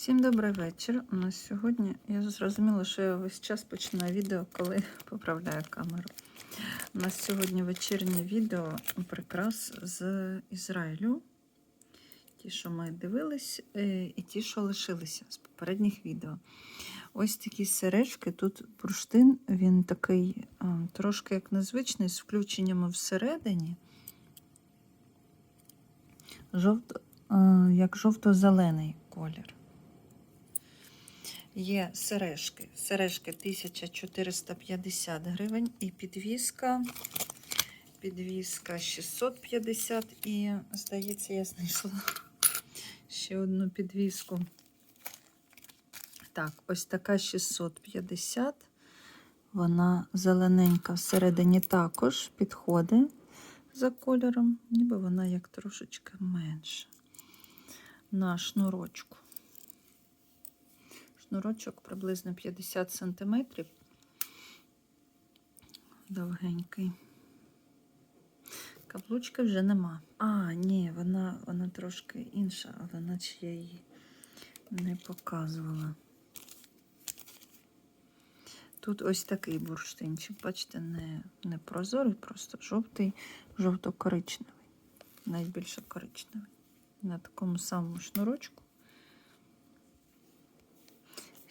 Всім добрий вечір. У нас сьогодні я зрозуміла, що я весь час починаю відео, коли поправляю камеру. У нас сьогодні вечірнє відео прикрас з Ізраїлю. Ті, що ми дивились, е, і ті, що лишилися з попередніх відео. Ось такі сережки. Тут бурштин, він такий трошки як незвичний, з включеннями всередині. Жовто, як жовто-зелений колір. Є сережки. Сережки 1450 гривень і підвіска. Підвіска 650 і, здається, я знайшла ще одну підвіску. Так, ось така 650. Вона зелененька всередині також підходить за кольором, ніби вона як трошечки менша. На шнурочку. Шнурочок приблизно 50 см. Довгенький. Каблучки вже нема. А, ні, вона, вона трошки інша, але наче я її не показувала. Тут ось такий бурштинчик, бачите, не, не прозорий, просто жовтий, жовто-коричневий, навіть більше коричневий. На такому самому шнурочку.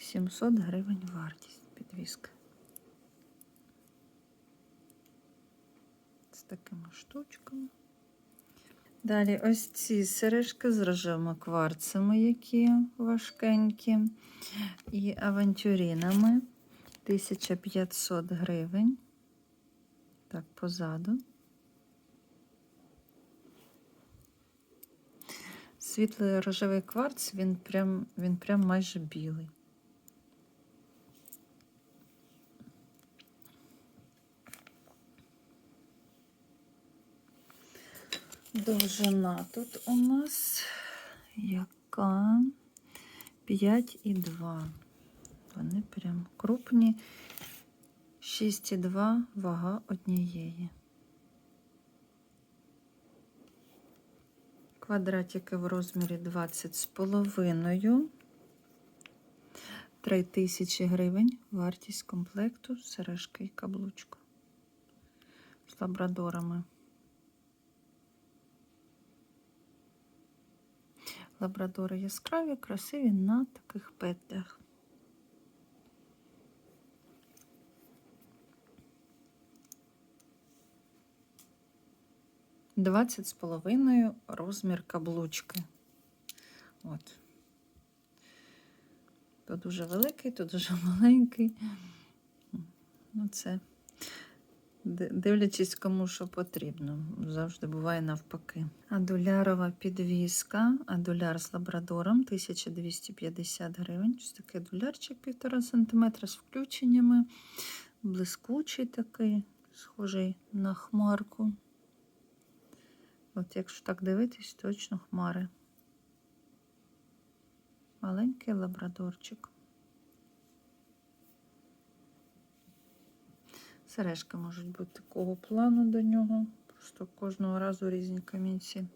700 гривень вартість підвіски. З такими штучками. Далі ось ці сережки з рожевими кварцами, які важкенькі, і авантюринами 1500 гривень. Так, позаду. Світлий рожевий кварц, він прям, він прям майже білий. Довжина тут у нас яка 5,2. Вони прям крупні. 6,2 вага однієї. Квадратики в розмірі 20 з половиною. 3 тисячі гривень. Вартість комплекту, сережки і каблучка. З лабрадорами. Лабрадори яскраві, красиві на таких петлях. Двадцять з половиною розмір каблучки. От. То дуже великий, то дуже маленький. Ну, це Дивлячись, кому що потрібно. Завжди буває навпаки. Адулярова підвіска, адуляр з лабрадором 1250 гривень. Ось такий адулярчик 1,5 см з включеннями. Блискучий такий, схожий на хмарку. От якщо так дивитись, точно хмари. Маленький лабрадорчик. Сережки можуть бути такого плану до нього. Просто кожного разу різні камінці.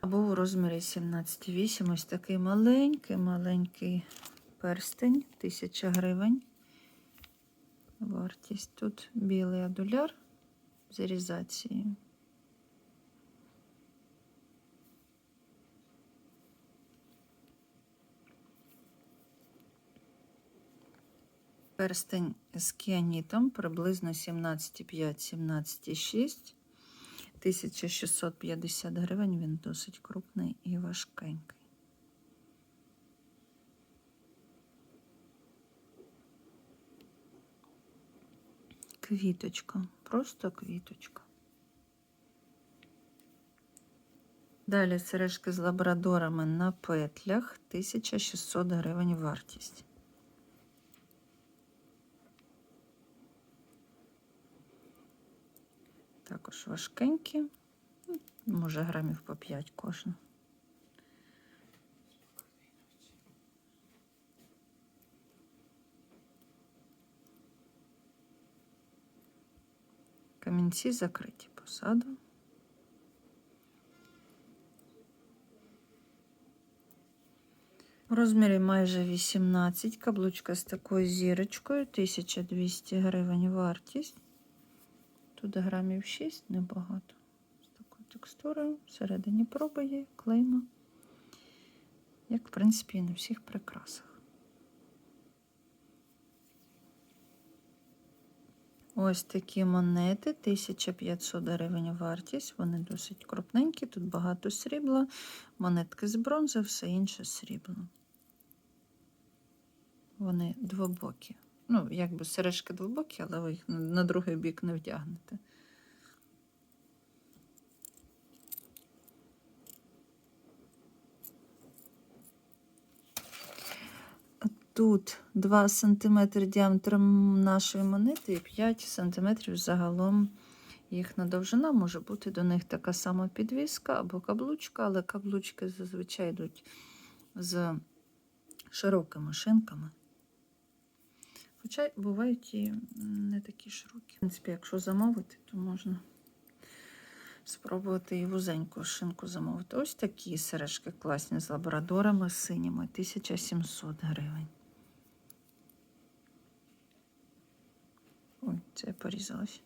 Або у розмірі 17,8 ось такий маленький-маленький перстень, 1000 гривень. Вартість тут білий адуляр з ірізацією. Перстень з кіанітом приблизно 17,5-17,6. 1650 гривень, він досить крупний і важкенький. Квіточка, просто квіточка. Далі сережки з лабрадорами на петлях 1600 гривень вартість. Також важкенькі, може грамів по 5 кожна. Камінці закриті посаду. У розмірі майже 18, каблучка з такою зірочкою, 1200 гривень вартість. Тут грамів 6, небагато. З такою текстурою. Всередині проба є, клейма. Як, в принципі, і на всіх прикрасах. Ось такі монети, 1500 гривень вартість. Вони досить крупненькі, тут багато срібла, монетки з бронзи, все інше срібло. Вони двобокі. Ну, якби сережки двобокі, але ви їх на- другий бік не вдягнете. Тут 2 см діаметром нашої монети і 5 см загалом їхня довжина. Може бути до них така сама підвіска або каблучка, але каблучки зазвичай йдуть з широкими шинками. Хоча бувають і не такі широкі. В принципі, якщо замовити, то можна спробувати і вузеньку шинку замовити. Ось такі сережки класні з лабрадорами синіми, 1700 гривень. Ой, це я порізалась.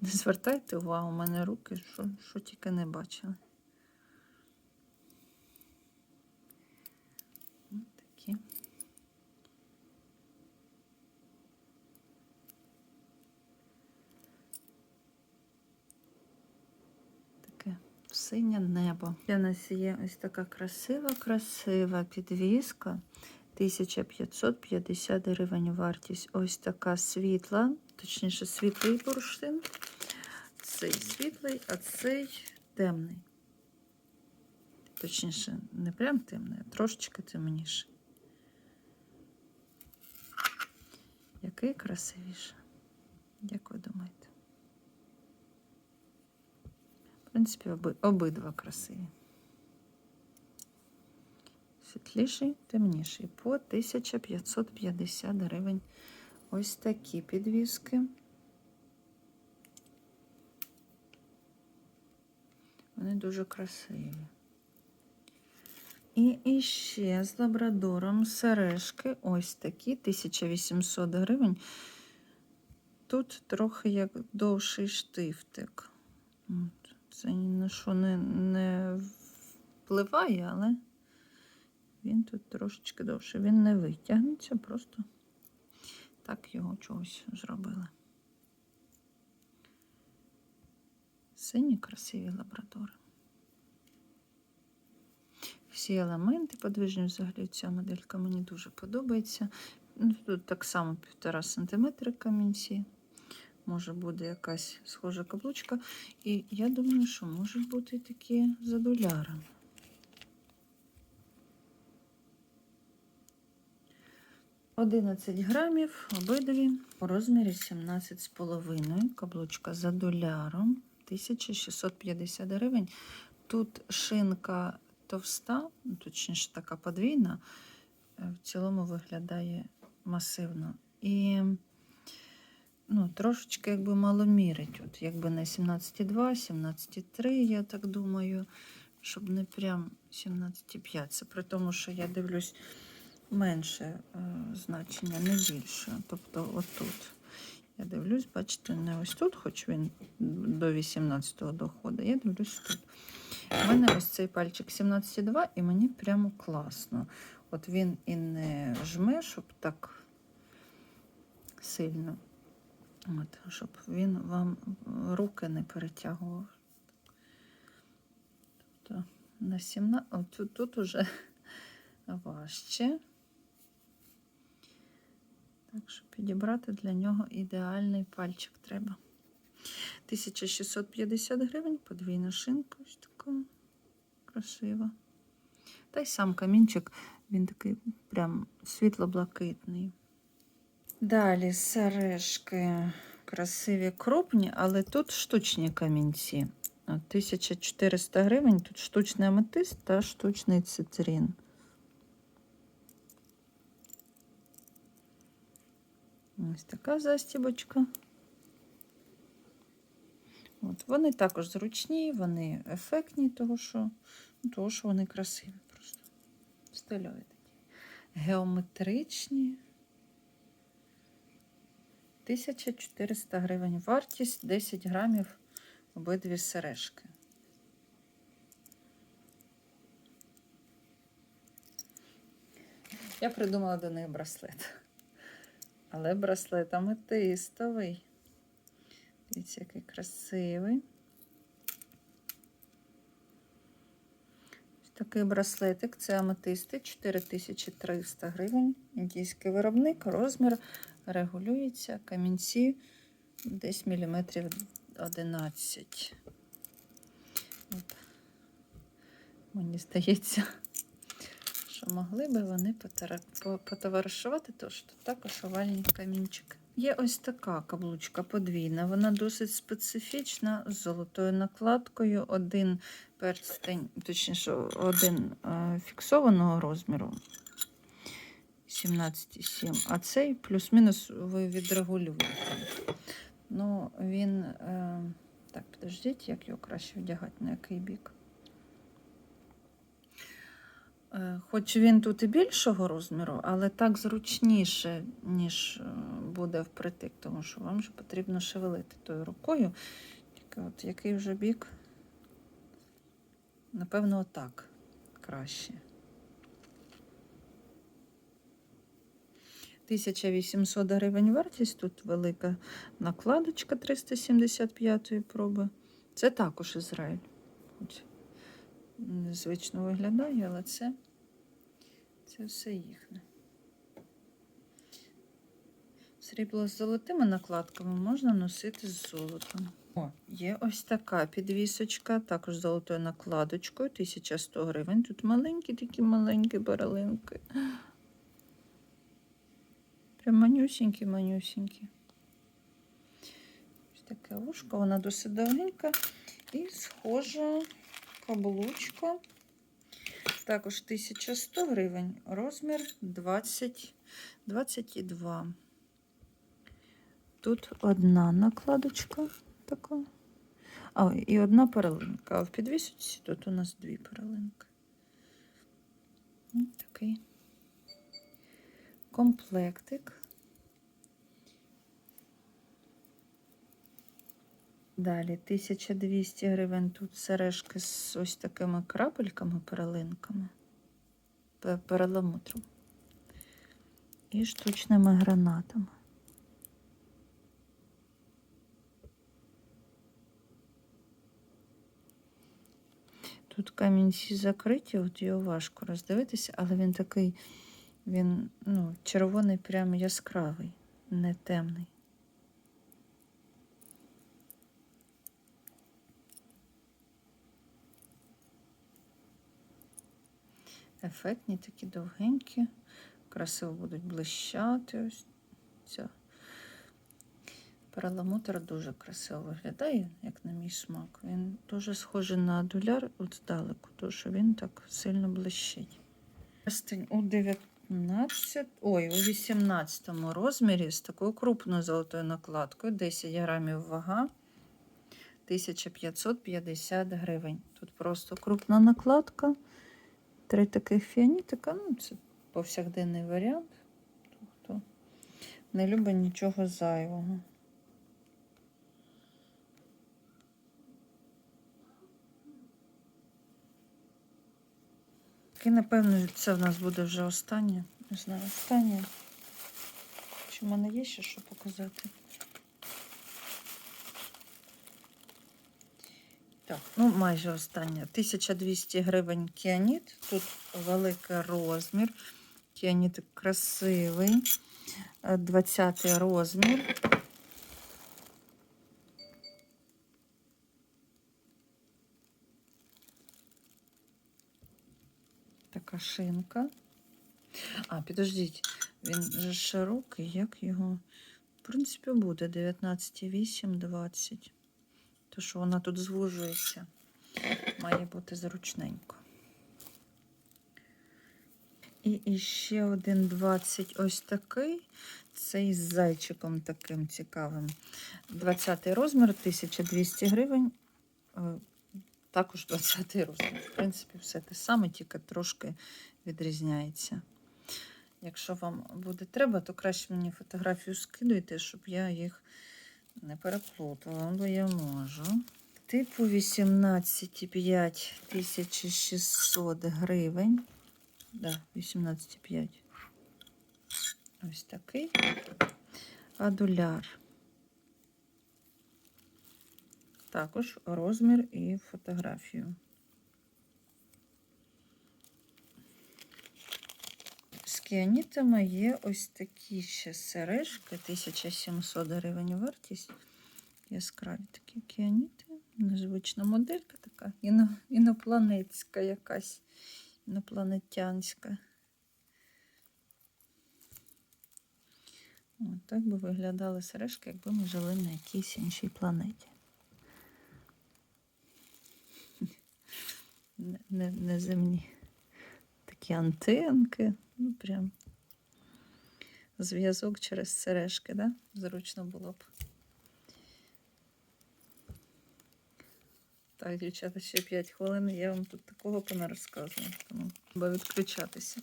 Не звертайте увагу, у мене руки, що, що тільки не бачили. Ось такі. Таке синє небо. У нас є ось така красива, красива підвіска. 1550 гривень вартість. Ось така світла, точніше, світлий бурштин. Цей світлий, а цей темний. Точніше, не прям темний, а трошечки темніше. Який красивіше. Як ви думаєте? В принципі, оби, обидва красиві. Світліший, темніший. По 1550 гривень. Ось такі підвіски. Вони дуже красиві. І, і ще з лабрадором сережки ось такі 1800 гривень. Тут трохи як довший штифтик. Це ні на що не, не впливає, але він тут трошечки довше. Він не витягнеться, просто так його чогось зробили. Сині красиві лабрадори. Всі елементи подвижні взагалі ця моделька мені дуже подобається. Тут так само 1,5 см камінці. Може буде якась схожа каблучка. І я думаю, що можуть бути такі за долярами. Одинадцять грамів, обидві у розмірі 17,5. Каблучка за доляром 1650 гривень. Тут шинка товста, ну, точніше така подвійна, е, в цілому виглядає масивно. І ну, трошечки якби маломіри тут, якби не 17,2, 17,3, я так думаю, щоб не прям 17,5. Це при тому, що я дивлюсь менше е, значення, не більше. Тобто отут. Я дивлюсь, бачите, не ось тут, хоч він до 18-го доходить. Я дивлюсь тут. У мене ось цей пальчик 17,2 і мені прямо класно. От він і не жме, щоб так сильно. От, щоб він вам руки не перетягував. Тобто на 17, от тут, тут уже важче. Так що підібрати для нього ідеальний пальчик треба. 1650 гривень, подвійна шинка, ось така красива. Та й сам камінчик, він такий прям світло-блакитний. Далі сережки красиві, крупні, але тут штучні камінці. 1400 гривень, тут штучний аметист та штучний цитрин. Ось така застібочка. От, вони також зручні, вони ефектні, того що, ну, того, що вони красиві просто. Стильові такі. Геометричні. 1400 гривень. Вартість 10 грамів обидві сережки. Я придумала до неї браслет. Але браслет аметистовий. Дивіться, який красивий. Ось Такий браслетик, це аметисти 4300 гривень. Індійський виробник, розмір регулюється, камінці десь міліметрів 11. От. Мені здається, що могли би вони потоваришувати, тож тут також овальні камінчики. Є ось така каблучка подвійна, вона досить специфічна, з золотою накладкою, один перстень, точніше, один е, фіксованого розміру 17,7, а цей плюс-мінус ви відрегулюєте. Ну, він. Е, так, підождіть, як його краще вдягати, на який бік. Е, Хоч він тут і більшого розміру, але так зручніше, ніж е, буде впритик, тому що вам же потрібно шевелити тою рукою. Тільки от який вже бік? Напевно, отак краще. 1800 гривень вартість, тут велика накладочка 375 проби. Це також Ізраїль. Хоч незвично виглядає, але це, це все їхнє. Срібло з золотими накладками можна носити з золотом. О, є ось така підвісочка, також золотою накладочкою, 1100 гривень. Тут маленькі такі маленькі баралинки. Прям манюсінькі, манюсінькі. Ось таке вушко, вона досить довгенька. І схожа каблучка. Також 1100 гривень, розмір 20, 22. Тут одна накладочка така. А, і одна перлинка. А в підвісочці тут у нас дві перлинки. Ось такий комплектик. Далі 1200 гривень тут сережки з ось такими крапельками, перелинками, пе- перламутром і штучними гранатами. Тут камінці закриті, от його важко роздивитися, але він такий, він ну, червоний, прям яскравий, не темний. Ефектні, такі довгенькі, красиво будуть блищати. Ось ця. Перламутр дуже красиво виглядає, як на мій смак. Він дуже схожий на дуляр от здалеку, тому що він так сильно блищить. Перстень у 19, ой, у 18 розмірі з такою крупною золотою накладкою, 10 грамів вага, 1550 гривень. Тут просто крупна накладка. Три таких фіанітика, ну це повсякденний варіант. Хто не любить нічого зайвого. І, напевно, це в нас буде вже останнє. Не знаю, останнє. Чи в мене є ще що показати? Так, ну майже останнє. 1200 гривень кіаніт. Тут великий розмір. Кіаніт красивий. Е, 20 розмір. Така шинка. А, підождіть, він же широкий, як його. В принципі, буде 19,8, 20. То, що вона тут звужується, має бути зручненько. І іще один 20 ось такий. Цей з зайчиком таким цікавим. 20 розмір, 1200 гривень. Також 20 розмір. В принципі, все те саме, тільки трошки відрізняється. Якщо вам буде треба, то краще мені фотографію скидуйте, щоб я їх не переплутала, бо я можу. Типу 18,5 1600 гривень. Да, 18,5. Ось такий. Адуляр. Також розмір і фотографію. З кіанітами є ось такі ще сережки, 1700 гривень вартість. Яскраві такі кіаніти. Незвична моделька така, іно, інопланетська якась, інопланетянська. От так би виглядали сережки, якби ми жили на якійсь іншій планеті. Не, не, не. Такі антенки. Ну, прям зв'язок через сережки, да? Зручно було б. Так, дівчата, ще 5 хвилин. Я вам тут такого понарозказую. Тому треба відключатися.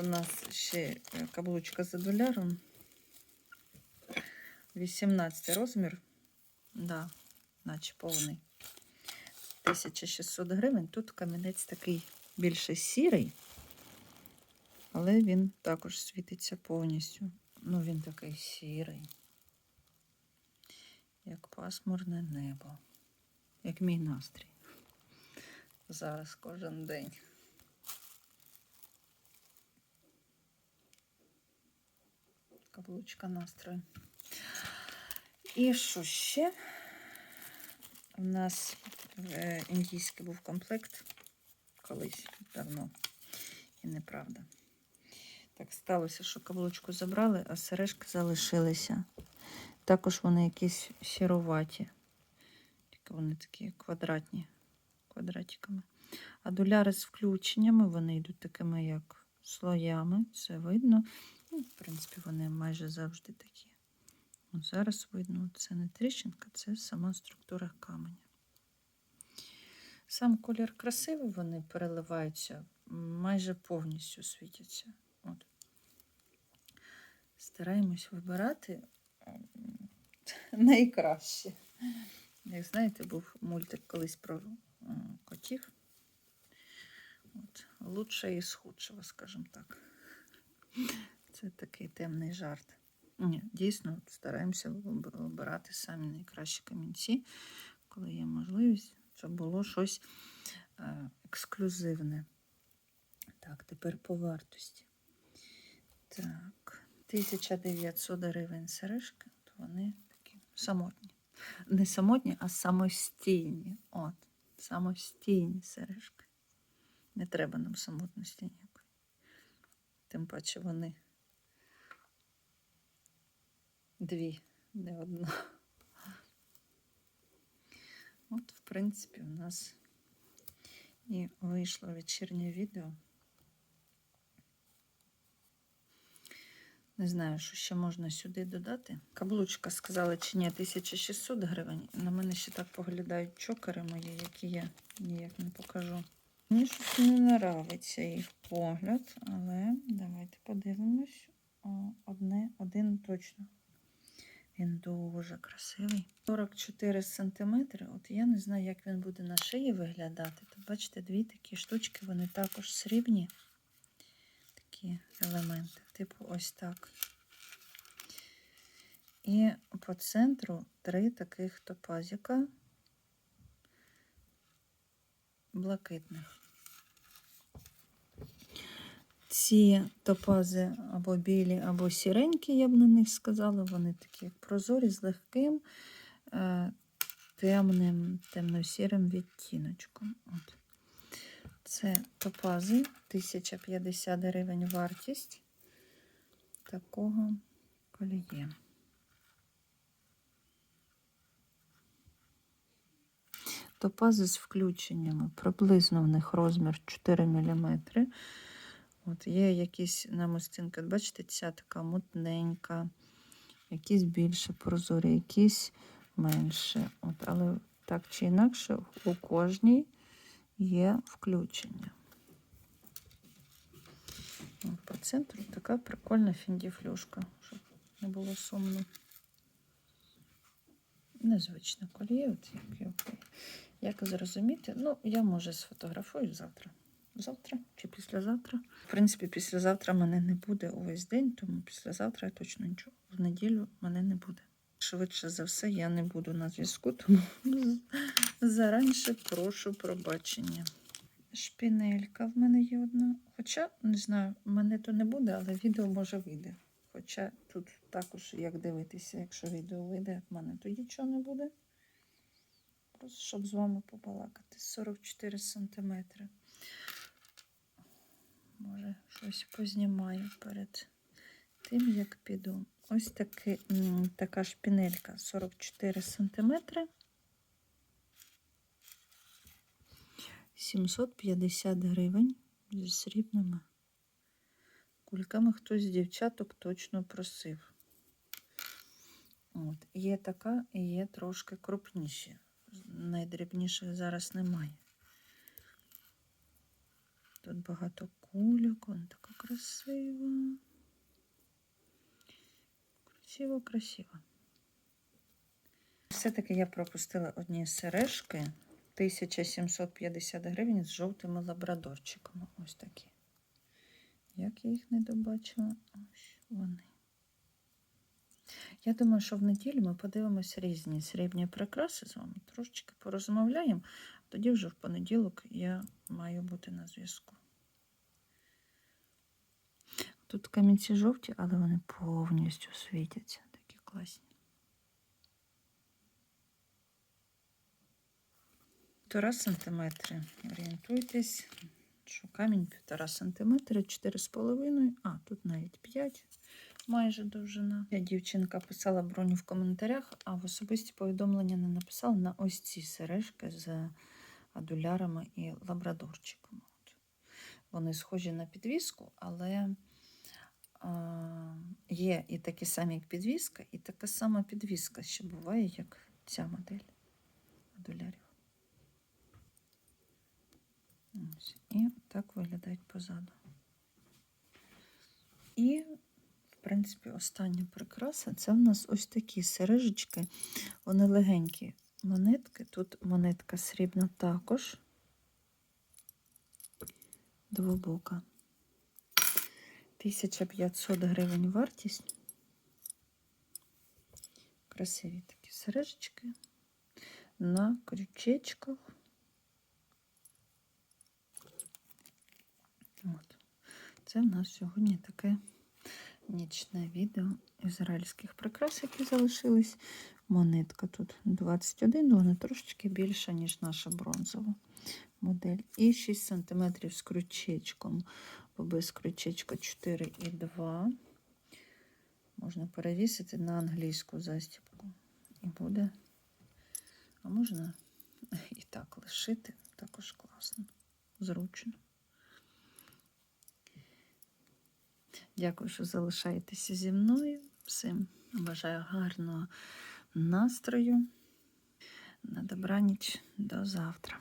У нас ще е, каблучка за доляром. 18 розмір. Да, наче повний. 1600 гривень. Тут камінець такий більше сірий, але він також світиться повністю. Ну, він такий сірий, як пасмурне небо, як мій настрій. Зараз кожен день. Каблучка настрою. І що ще? У нас індійський був комплект колись давно. І неправда. Так сталося, що каблучку забрали, а сережки залишилися. Також вони якісь сіруваті. Тільки вони такі квадратні, квадратиками. А доляри з включеннями, вони йдуть такими, як слоями. Це видно. Ну, в принципі, вони майже завжди такі. Зараз видно, це не тріщинка, це сама структура каменя. Сам колір красивий, вони переливаються, майже повністю світяться. От. Стараємось вибирати ем, найкраще. Як знаєте, був мультик колись про котів. От. Лучше із худшого, скажімо так. Це такий темний жарт. Ні, дійсно стараємося обирати самі найкращі камінці, коли є можливість, щоб було щось е, ексклюзивне. Так, тепер по вартості. Так, 1900 гривень сережки, то вони такі самотні. Не самотні, а самостійні. От, самостійні сережки. Не треба нам самотності ніякої. Тим паче вони дві, не одна. От, в принципі, у нас і вийшло вечірнє відео. Не знаю, що ще можна сюди додати. Каблучка сказала, чи ні, 1600 гривень. На мене ще так поглядають чокери мої, які я ніяк не покажу. Мені щось не нравиться їх погляд, але давайте подивимось. Одне, один точно. Він дуже красивий. 44 сантиметри. От я не знаю, як він буде на шиї виглядати. Тут, бачите, дві такі штучки, вони також срібні. Такі елементи. Типу ось так. І по центру три таких топазіка блакитних. Ці топази або білі, або сіренькі, я б на них сказала. Вони такі прозорі з легким е, темним, темно-сірим відтіночком. От. Це топази 1050 гривень вартість такого коліє. Топази з включеннями. Приблизно в них розмір 4 мм. От є якісь намистинки, от бачите, ця така мутненька, якісь більше прозорі, якісь менше. От, але так чи інакше, у кожній є включення. От По центру така прикольна фіндіфлюшка, щоб не було сумно. Незвичне коліє, от як, як зрозуміти. Ну, я може сфотографую завтра. Завтра чи післязавтра. В принципі, післязавтра мене не буде увесь день, тому післязавтра я точно нічого. В неділю мене не буде. Швидше за все, я не буду на зв'язку, тому заранше прошу пробачення. Шпінелька в мене є одна. Хоча, не знаю, в мене то не буде, але відео може вийде. Хоча тут також як дивитися, якщо відео вийде, в мене тоді нічого не буде. Просто щоб з вами побалакати. 44 сантиметри. Щось познімаю перед тим, як піду. Ось таки, така шпінелька 44 сантиметри. 750 гривень зі срібними кульками. Хтось з дівчаток точно просив. От. Є така і є трошки крупніші. Найдрібніших зараз немає. Тут багато кульок, вона така красива. Красиво, красиво. Все-таки я пропустила одні сережки 1750 гривень з жовтими лабрадорчиками. Ось такі. Як я їх не добачила, ось вони. Я думаю, що в неділю ми подивимося різні срібні прикраси з вами. Трошечки порозмовляємо. Тоді вже в понеділок я маю бути на зв'язку. Тут камінці жовті, але вони повністю світяться. Такі класні. Півтора сантиметри. Орієнтуйтесь, що камінь півтора сантиметри, чотири з половиною, а тут навіть п'ять майже довжина. Я дівчинка писала броню в коментарях, а в особисті повідомлення не написала на ось ці сережки з адулярами і лабрадорчиками. Вони схожі на підвіску, але є і такі самі, як підвіска, і така сама підвіска ще буває, як ця модель адулярів. Ось. І так виглядають позаду. І, в принципі, остання прикраса це в нас ось такі сережечки. Вони легенькі монетки. Тут монетка срібна також. Двобока. 1500 гривень вартість. Красиві такі сережечки на крючечках. От. Це в нас сьогодні таке нічне відео ізраїльських прикрас, які залишились. Монетка тут 21, вона трошечки більша, ніж наша бронзова модель. І 6 см з крючечком, без крючечка 4,2. Можна перевісити на англійську застібку. І буде. А можна і так лишити, також класно, зручно. Дякую, що залишаєтеся зі мною. Всім бажаю гарного настрою. На добраніч до завтра.